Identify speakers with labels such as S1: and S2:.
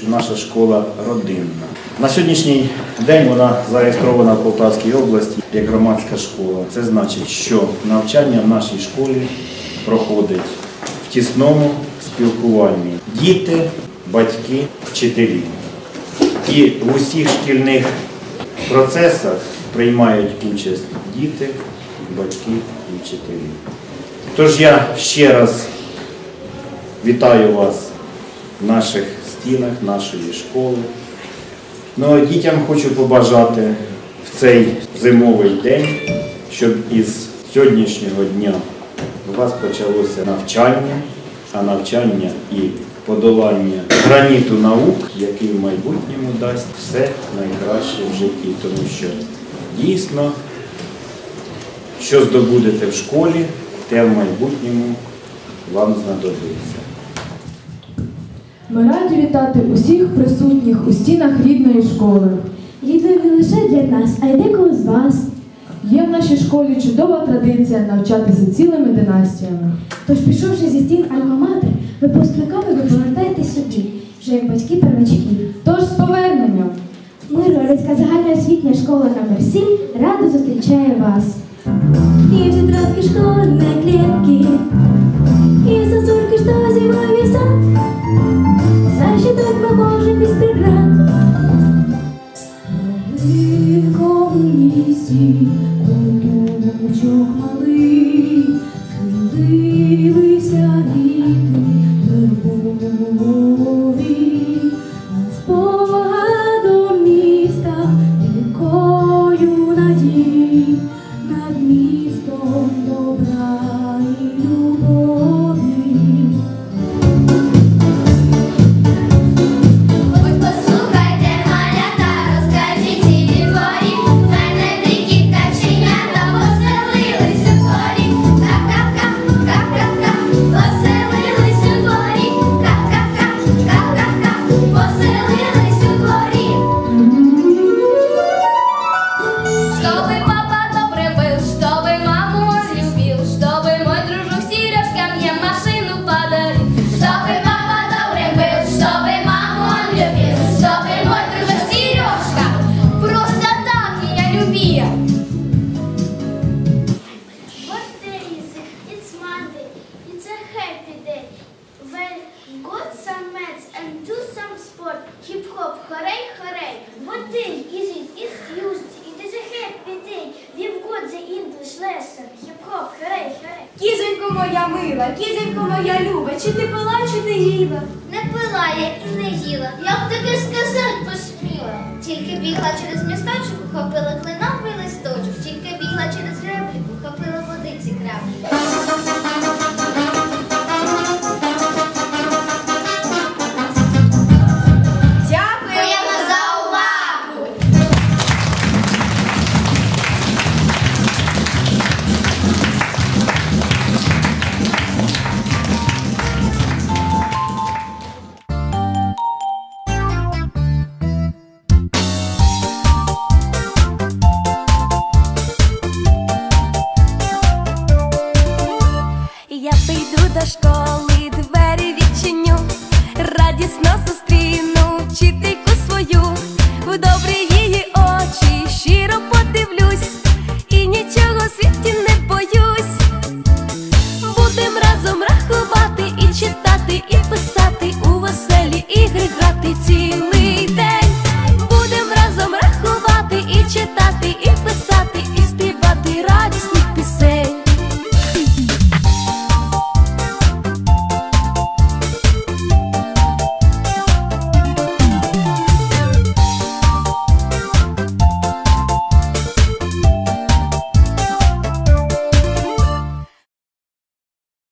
S1: що наша школа родинна. На сьогоднішній день вона зареєстрована в Полтавській області як громадська школа. Це значить, що навчання в нашій школі проходить в тісному спілкуванні діти, батьки, вчителі. І в усіх шкільних процесах приймають участь діти, батьки і вчителі. Тож я ще раз вітаю вас наших стінах нашої школи. Ну, а дітям хочу побажати в цей зимовий день, щоб із сьогоднішнього дня у вас почалося навчання, а навчання і подолання граніту наук, який в майбутньому дасть все найкраще в житті, тому що дійсно, що здобудете в школі, те в майбутньому вам знадобиться.
S2: Ми раді вітати усіх присутніх у стінах рідної школи.
S3: Рідною не лише для нас, а й декого з вас.
S2: Є в нашій школі чудова традиція навчатися цілими династіями.
S3: Тож, пішовши зі стін Альма-Матер, випускниками ви повертаєтесь сюди, вже як батьки первачків.
S2: Тож з поверненням!
S3: Миргородська загальноосвітня школа номер 7 радо зустрічає вас.
S4: И в тетрадке школьной клетки И сосульки, преград лісі
S5: hop, hooray, hooray. What day is it? It's Tuesday. It is a happy day. We've got the English lesson. Hop, hooray, hooray.
S6: Кізонько моя мила, кізонько моя люба, чи ти пила, чи ти їла?
S5: Не пила я і не їла. Я б таке сказати посміла. Тільки бігла через місточок, ухопила кленовий листочок. Тільки бігла через
S4: It's not the